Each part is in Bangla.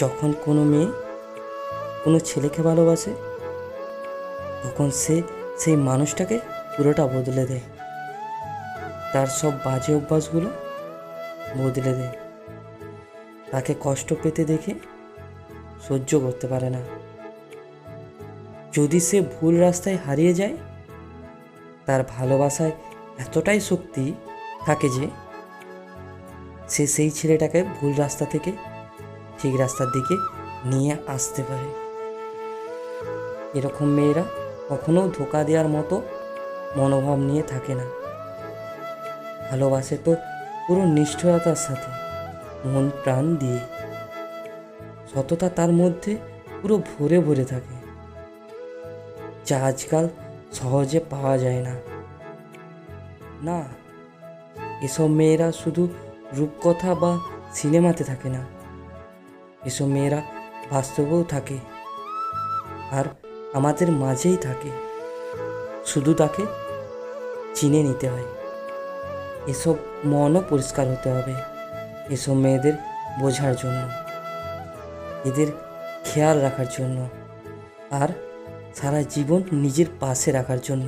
যখন কোনো মেয়ে কোনো ছেলেকে ভালোবাসে, তখন সে সেই মানুষটাকে পুরোটা বদলে দেয়। তার সব বাজে অভ্যাসগুলো বদলে দেয়। তাকে কষ্ট পেতে দেখে সহ্য করতে পারে না। যদি সে ভুল রাস্তায় হারিয়ে যায়, তার ভালোবাসায় এতটাই শক্তি থাকে যে, সে সেই ছেলেটাকে ভুল রাস্তা থেকে ঠিক রাস্তার দিকে নিয়ে আসতে পারে। এরকম মেয়েরা কখনো ধোকা দেওয়ার মতো মনোভাব নিয়ে থাকে না। ভালোবাসে তো পুরো নিষ্ঠুরতার সাথে, মন প্রাণ দিয়ে। সততা তার মধ্যে পুরো ভরে ভরে থাকে, যা আজকাল সহজে পাওয়া যায় না। না, এসব মেয়েরা শুধু রূপকথা বা সিনেমাতে থাকে না। এসব মেয়েরা বাস্তবেও থাকে আর আমাদের মাঝেই থাকে। শুধু তাকে চিনে নিতে হয়। এসব মনও পরিষ্কার হতে হবে এসব মেয়েদের বোঝার জন্য, এদের খেয়াল রাখার জন্য আর সারা জীবন নিজের পাশে রাখার জন্য।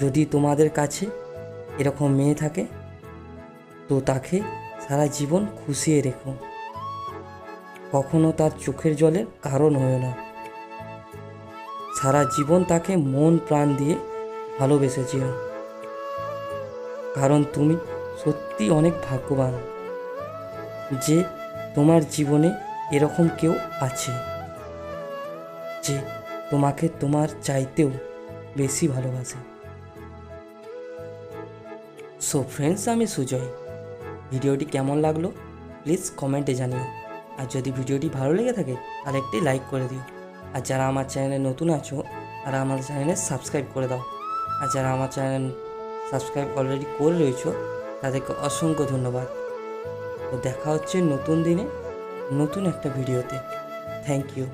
যদি তোমাদের কাছে এরকম মেয়ে থাকে, তো তাকে সারা জীবন খুশিয়ে রেখো। কখনো তার চোখের জলের কারণ হয় না। সারা জীবন তাকে মন প্রাণ দিয়ে ভালোবেসে যেও কারণ তুমি সত্যি অনেক ভাগ্যবান, যে তোমার জীবনে এরকম কেউ আছে, যে তোমাকে তোমার চাইতেও বেশি ভালোবাসে। সো ফ্রেন্ডস আমি সুজয়। ভিডিওটি কেমন লাগল? প্লিজ কমেন্টে জানিও। আর যদি ভিডিওটি ভালো লেগে থাকে, তাহলে একটি লাইক করে দিও। আর যারা আমার চ্যানেলে নতুন আছো, তারা আমার চ্যানেলে সাবস্ক্রাইব করে দাও। আর যারা আমার চ্যানেল সাবস্ক্রাইব অলরেডি করে রয়েছ, তাদেরকে অসংখ্য ধন্যবাদ। তো দেখা হচ্ছে নতুন দিনে, নতুন একটা ভিডিওতে থ্যাংক ইউ